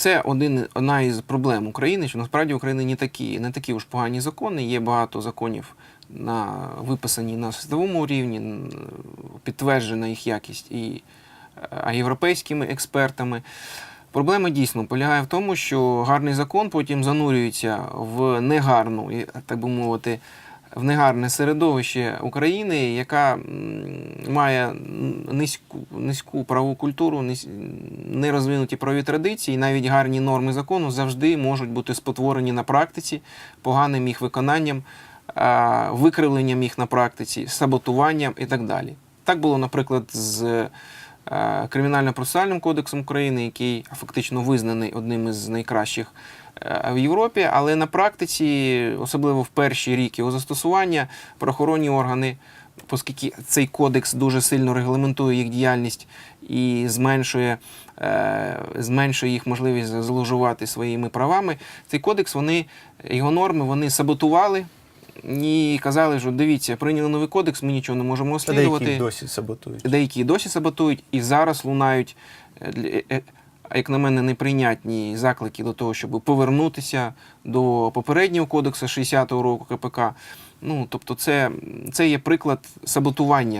це один, одна із проблем України, що насправді в Україні не такі, не такі уж погані закони. Є багато законів на виписані на світовому рівні, підтверджена їх якість і е, європейськими експертами. Проблема дійсно полягає в тому, що гарний закон потім занурюється в негарну, так би мовити, в негарне середовище України, яка має низьку, низьку правову культуру, нерозвинуті правові традиції, навіть гарні норми закону завжди можуть бути спотворені на практиці поганим їх виконанням, викривленням їх на практиці, саботуванням і так далі. Так було, наприклад, з е, Кримінально-процесуальним кодексом України, який фактично визнаний одним із найкращих е, в Європі, але на практиці, особливо в перші рік його застосування, правоохоронні органи, оскільки цей кодекс дуже сильно регламентує їх діяльність і зменшує, е, зменшує їх можливість зловживати своїми правами, цей кодекс, вони, його норми, вони саботували. І казали, що дивіться, прийняли новий кодекс, ми нічого не можемо Та деякі досі саботують. Деякі досі саботують, і зараз лунають, е, е, е, як на мене, неприйнятні заклики до того, щоб повернутися до попереднього кодексу 60-го року КПК. Ну, тобто, це, це є приклад саботування.